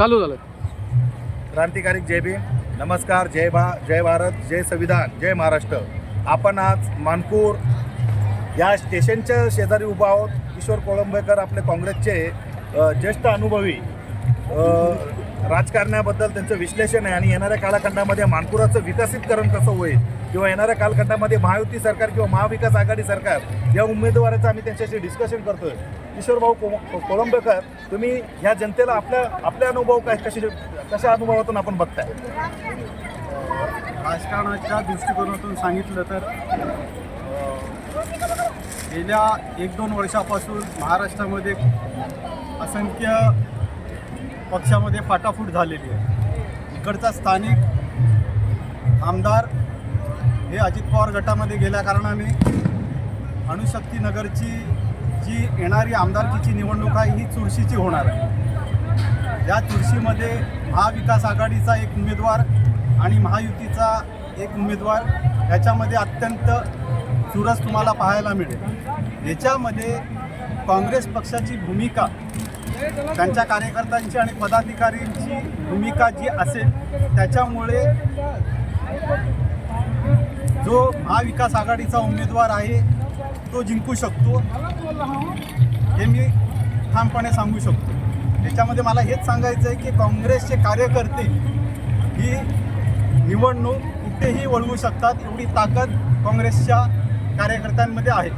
चालू झालं. क्रांतिकारी जय भीम. नमस्कार जय भा जय भारत जय संविधान जय महाराष्ट्र. आपण आज मानपूर या स्टेशनच्या शेजारी उभा आहोत. किशोर कोळंबेकर आपले काँग्रेसचे ज्येष्ठ अनुभवी राजकारणाबद्दल त्यांचं विश्लेषण आहे आणि येणाऱ्या कालखंडामध्ये मानपुराचं विकसितकरण कसं होईल किंवा येणाऱ्या कालखंडामध्ये महायुती सरकार किंवा महाविकास आघाडी सरकार या उमेदवाराचं आम्ही त्यांच्याशी डिस्कशन करतोय. किशोरभाऊ को कोळंबेकर तुम्ही ह्या जनतेला आपल्या आपले अनुभव काय? कसे कशा अनुभवातून आपण बघताय? राजकारणाच्या दृष्टिकोनातून सांगितलं तर गेल्या एक दोन वर्षापासून महाराष्ट्रामध्ये असंख्य पक्षामध्ये फाटाफूट झालेली आहे. इकडचा स्थानिक आमदार हे अजित पवार गटामध्ये गेल्या कारणाने अणुशक्ती नगरची जी येणारी आमदारकीची निवडणूक आहे ही चुरशीची होणार आहे. या चुरशीमध्ये महाविकास आघाडीचा एक उमेदवार आणि महायुतीचा एक उमेदवार याच्यामध्ये अत्यंत चुरस तुम्हाला पाहायला मिळेल. याच्यामध्ये काँग्रेस पक्षाची भूमिका त्यांच्या कार्यकर्त्यांची आणि पदाधिकाऱ्यांची भूमिका जी असेल त्याच्यामुळे जो महाविकास आघाडीचा उमेदवार आहे तो जिंकू शकतो. हे मी ठामपणे सांगू शकतो. त्याच्यामध्ये मला हेच सांगायचं आहे की काँग्रेसचे कार्यकर्ते ही निवडणूक कुठेही वळवू शकतात एवढी ताकद काँग्रेसच्या कार्यकर्त्यांमध्ये आहे.